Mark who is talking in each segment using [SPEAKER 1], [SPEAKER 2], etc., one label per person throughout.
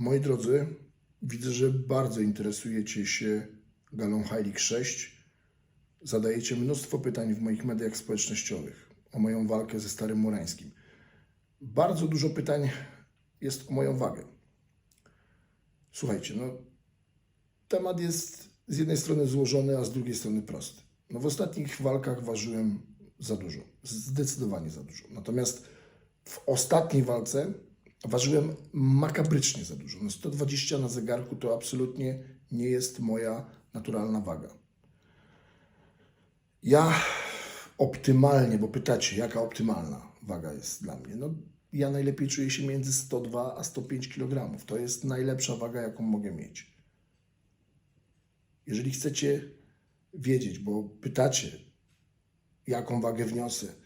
[SPEAKER 1] Moi drodzy, widzę, że bardzo interesujecie się galą Heilig 6. Zadajecie mnóstwo pytań w moich mediach społecznościowych o moją walkę ze Starym Murańskim. Bardzo dużo pytań jest o moją wagę. Słuchajcie, no temat jest z jednej strony złożony, a z drugiej strony prosty. No w ostatnich walkach ważyłem za dużo, zdecydowanie za dużo. Natomiast w ostatniej walce ważyłem makabrycznie za dużo. No 120 na zegarku to absolutnie nie jest moja naturalna waga. Ja optymalnie, bo pytacie, jaka optymalna waga jest dla mnie? No, ja najlepiej czuję się między 102 a 105 kg. To jest najlepsza waga, jaką mogę mieć. Jeżeli chcecie wiedzieć, bo pytacie, jaką wagę wniosę,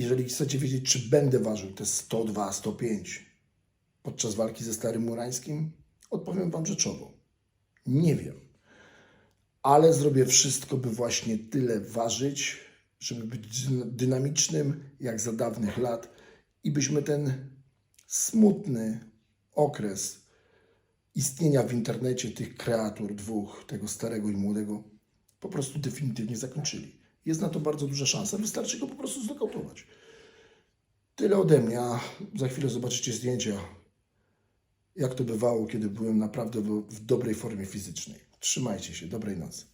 [SPEAKER 1] jeżeli chcecie wiedzieć, czy będę ważył te 102, 105 podczas walki ze Starym Murańskim, odpowiem Wam rzeczowo. Nie wiem. Ale zrobię wszystko, by właśnie tyle ważyć, żeby być dyna- dynamicznym jak za dawnych lat i byśmy ten smutny okres istnienia w internecie tych kreatur dwóch, tego starego i młodego, po prostu definitywnie zakończyli. Jest na to bardzo duża szansa, wystarczy go po prostu znokautować. Tyle ode mnie, a za chwilę zobaczycie zdjęcia, jak to bywało, kiedy byłem naprawdę w, dobrej formie fizycznej. Trzymajcie się, dobrej nocy.